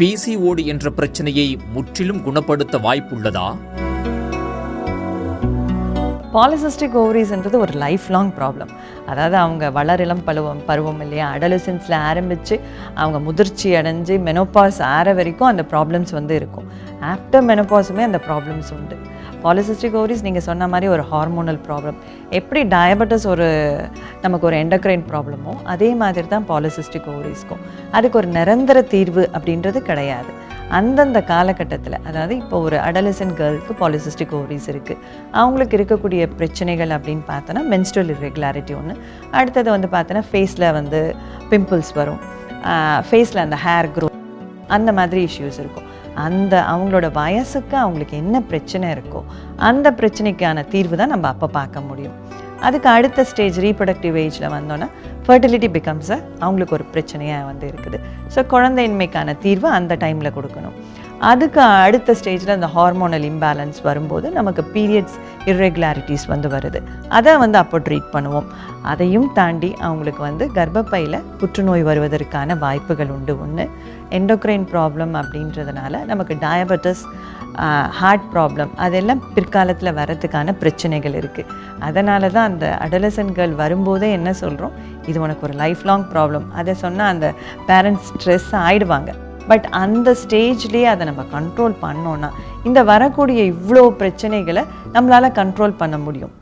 PCOD என்ற பிரச்சனையை முற்றிலும் குணப்படுத்த வாய்ப்புள்ளதா? பாலிசிஸ்டிக் ஓவரிஸ்ன்றது ஒரு லைஃப் லாங் ப்ராப்ளம் அதாவது அவங்க வளரிளம் பருவம் பருவம் இல்லையா? அடலசன்ஸில் ஆரம்பித்து அவங்க முதிர்ச்சி அடைஞ்சு மெனோபாஸ் ஆற வரைக்கும் அந்த ப்ராப்ளம்ஸ் வந்து இருக்கும். ஆஃப்டர் மெனோபாஸுமே அந்த ப்ராப்ளம்ஸ் உண்டு. பாலிசிஸ்டிக் ஓவரிஸ் நீங்கள் சொன்ன மாதிரி ஒரு ஹார்மோனல் ப்ராப்ளம் எப்படி டயபெட்டிஸ் ஒரு நமக்கு ஒரு எண்டக்ரைன் ப்ராப்ளமோ அதே மாதிரி தான் பாலிசிஸ்டிக் ஓவரிஸ்க்கும் அதுக்கு ஒரு நிரந்தர தீர்வு அப்படின்றது கிடையாது. அந்தந்த காலகட்டத்தில் அதாவது இப்போ ஒரு அடலசன் கேர்ளுக்கு பாலிசிஸ்டிக் ஓவரிஸ் இருக்குது அவங்களுக்கு இருக்கக்கூடிய பிரச்சனைகள் அப்படின்னு பார்த்தோன்னா மென்ஸ்ட்ரல் இரெகுலாரிட்டி ஒன்று அடுத்தது வந்து பார்த்தோன்னா ஃபேஸில் வந்து பிம்பிள்ஸ் வரும். ஃபேஸில் அந்த ஹேர் க்ரோ அந்த மாதிரி இஷ்யூஸ் இருக்கும். அந்த அவங்களோட வயசுக்கு அவங்களுக்கு என்ன பிரச்சனை இருக்கோ அந்த பிரச்சனைக்கான தீர்வு தான் நம்ம அப்போ பார்க்க முடியும். அதுக்கு அடுத்த ஸ்டேஜ் ரீப்ரொடக்டிவ் ஏஜில் வந்தோன்னா ஃபர்டிலிட்டி பிகம்ஸ் அவங்களுக்கு ஒரு பிரச்சனையாக வந்து இருக்குது. ஸோ குழந்தையின்மைக்கான தீர்வு அந்த டைமில் கொடுக்கணும். அதுக்கு அடுத்த ஸ்டேஜில் அந்த ஹார்மோனல் இம்பேலன்ஸ் வரும்போது நமக்கு பீரியட்ஸ் இர்ரெகுலாரிட்டிஸ் வந்து வருது. அதை வந்து அப்போ ட்ரீட் பண்ணுவோம். அதையும் தாண்டி அவங்களுக்கு வந்து கர்ப்பப்பையில் புற்றுநோய் வருவதற்கான வாய்ப்புகள் உண்டு. ஒன்று எண்டோக்ரைன் ப்ராப்ளம் அப்படின்றதுனால நமக்கு டயபெட்டிஸ் ஹார்ட் ப்ராப்ளம் அதெல்லாம் பிற்காலத்தில் வரதுக்கான பிரச்சனைகள் இருக்குது அதனால தான் அந்த அடலசன்கள் வரும்போதே என்ன சொல்கிறோம் இது உனக்கு ஒரு லைஃப் லாங் ப்ராப்ளம் அதை சொன்னால் அந்த பேரண்ட்ஸ் ஸ்ட்ரெஸ் ஆகிடுவாங்க பட் அந்த ஸ்டேஜ்லேயே அதை நம்ம கண்ட்ரோல் பண்ணோன்னா இந்த வரக்கூடிய இவ்வளோ பிரச்சனைகளை நம்மளால் கண்ட்ரோல் பண்ண முடியும்.